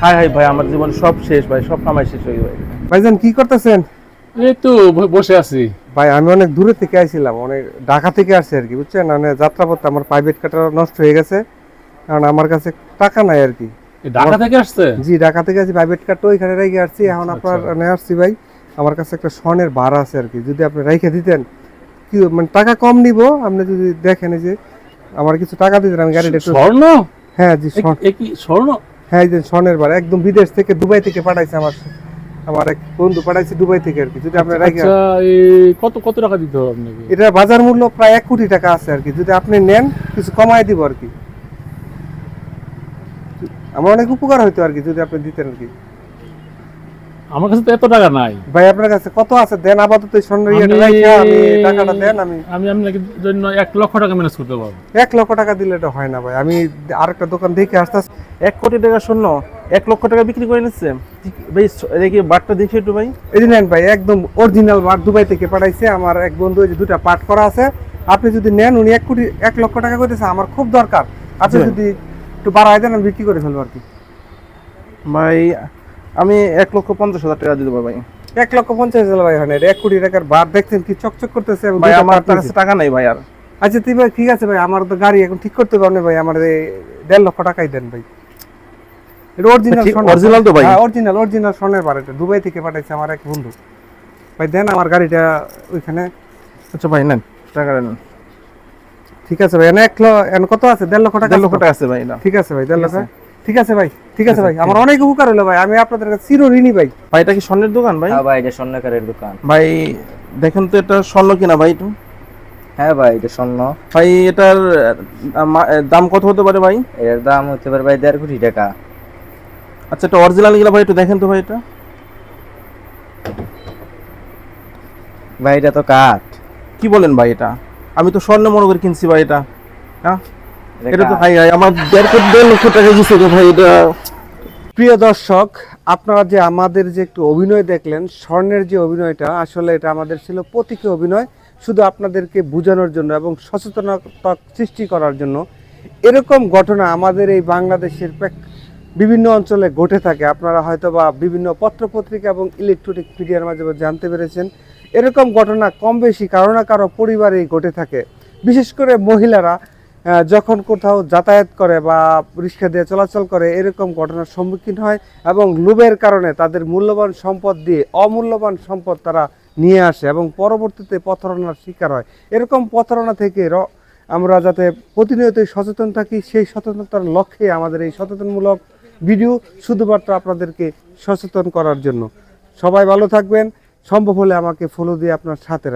High high ভাই আমার জীবন সব শেষ ভাই সব কামাই শেষ হয়ে ভাই ভাইজান কি করতেছেন? এই তো বসে আছি। ভাই আমি অনেক দূরে থেকে আইছিলাম অনেক ঢাকা থেকে আসছি আর কি বুঝছেন? মানে যাত্রাপথে আমার প্রাইভেট কারটা নষ্ট হয়ে গেছে কারণ আমার কাছে টাকা নাই আর কি। ঢাকা থেকে আসছে? জি ঢাকা থেকে আছি প্রাইভেট কারটা ওইখানে রেখে আসছি এখন আপনার নিয়ে আসছি ভাই। আমার কাছে একটা স্বর্ণের বার আছে আর কি যদি আপনি রেখে দিতেন। কি মানে টাকা কম নিব আপনি যদি দেখেন এই যে আমার কিছু টাকা দিতেন আমি গাড়িটা একটু স্বর্ণ? হ্যাঁ জি স্বর্ণ- এ কি স্বর্ণ? হ্যাঁ যে স্বর্ণের বার একদম বিদেশ থেকে দুবাই থেকে পাঠাইছে আমার আমার এক বন্ধু পাঠাইছে দুবাই থেকে আর কি যদি আপনি রেখে আচ্ছা কত কত টাকা দিতে হবে আপনাকে? এটা বাজার মূল্য প্রায় এক কোটি টাকা আছে আর কি যদি আপনি নেন কিছু কমাই দিব আর কি। আমার অনেক উপকার হইতো আর কি যদি আপনি দিতেন আর কি। আমার কাছে তো এত টাকা নাই। ভাই আপনার কাছে কত আছে? দেন আপাতত স্বর্ণের ইয়েটা আমি- আমি টাকাটা দেন আমি আমি আপনাকে জন্য এক লক্ষ টাকা ম্যানেজ করতে পারব। এক লক্ষ টাকা দিলে এটা হয় না ভাই আমি আরেকটা দোকান দেখে আসতে এক কোটি টাকা শূন্য এক লক্ষ টাকা বিক্রি করে নিচ্ছে ভাই দেখি বারটা দেখি একটু ভাই। এই নেন ভাই একদম অরিজিনাল বার দুবাই থেকে পাঠাইছে। আমার এক বন্ধু যে দুটা পাট করা আছে। আপনি যদি নেন উনি এক কোটি এক লক্ষ টাকা করতেছে আমার খুব দরকার। আপনি যদি একটু বাড়াই দেন আমি বিক্রি করে ফেলব আর কি। ভাই আমি এক লক্ষ পঞ্চাশ হাজার টাকা দিয়ে দেবো ভাই। এক লক্ষ পঞ্চাশ হাজার ভাই হয় এক কোটি টাকার বার দেখছেন কি চকচক করতেছে ভাই আমার তার কাছে টাকা নাই ভাই আর। আচ্ছা তুই ভাই ঠিক আছে ভাই আমার তো গাড়ি এখন ঠিক করতে পারবে ভাই আমার দেড় লক্ষ টাকাই দেন ভাই। এটা অরিজিনাল original তো ভাই? হ্যাঁ অরিজিনাল অরিজিনাল স্বর্ণের বার এটা দুবাই থেকে পাঠাইছে আমার এক বন্ধু। ভাই দেন আমার গাড়িটা ওইখানে। আচ্ছা ভাই নেন টাকা নেন। ঠিক আছে ভাই এক কত আছে? দেড় লক্ষ টাকা দেড় লক্ষ টাকা আছে ভাই না ঠিক আছে ভাই দেড় লক্ষ। ঠিক আছে। ভাই ঠিক আছে ভাই। আমার অনেক উপকার হলো ভাই। আমি আপনাদের কাছে চির ঋণী ভাই। ভাই এটা কি স্বর্ণের দোকান ভাই? হ্যাঁ ভাই এটা স্বর্ণকারের দোকান। ভাই দেখেন তো এটা স্বর্ণ কিনা ভাই একটু হ্যাঁ ভাই এটা স্বর্ণ। ভাই এটার দাম কত হতে পারে ভাই? এর দাম হতে পারে ভাই দেড় কোটি টাকা। আচ্ছা এটা অরিজিনাল গিলা ভাই একটু দেখেন তো ভাই এটা। ভাই এটা তো কাঠ। কি বলেন ভাই এটা? আমি তো স্বর্ণ মনে করে কিনছি ভাই এটা। হ্যাঁ? এটা তো ভাই ভাই, আমার দেড় কোটি দেড় লক্ষ টাকা গেছে তো ভাই এটা। প্রিয় দর্শক আপনারা যে আমাদের যে একটু অভিনয় দেখলেন স্বর্ণের যে অভিনয়টা আসলে এটা আমাদের ছিল প্রতীকী অভিনয় শুধু আপনাদেরকে বোঝানোর জন্য এবং সচেতনতা সৃষ্টি করার জন্য। এরকম ঘটনা আমাদের এই বাংলাদেশের বিভিন্ন অঞ্চলে ঘটে থাকে। আপনারা হয়তো বা বিভিন্ন পত্রপত্রিকা এবং ইলেকট্রনিক মিডিয়ার মাধ্যমে জানতে পেরেছেন। এরকম ঘটনা কম বেশি কারও না কারও পরিবারেই ঘটে থাকে। বিশেষ করে মহিলারা যখন কোথাও যাতায়াত করে বা রিক্সা দিয়ে চলাচল করে, এরকম ঘটনার সম্মুখীন হয় এবং লোভের কারণে তাদের মূল্যবান সম্পদ দিয়ে অমূল্যবান সম্পদ তারা নিয়ে আসে এবং পরবর্তীতে প্রতারণার শিকার হয়। এরকম প্রতারণা থেকে আমরা যাতে প্রতিনিয়তই সচেতন থাকি, সেই সচেতনতার লক্ষ্যে আমাদের এই সচেতনমূলক ভিডিও শুধুমাত্র আপনাদেরকে সচেতন করার জন্য। সবাই ভালো থাকবেন। সম্ভব হলে আমাকে ফলো দিয়ে আপনার সাথে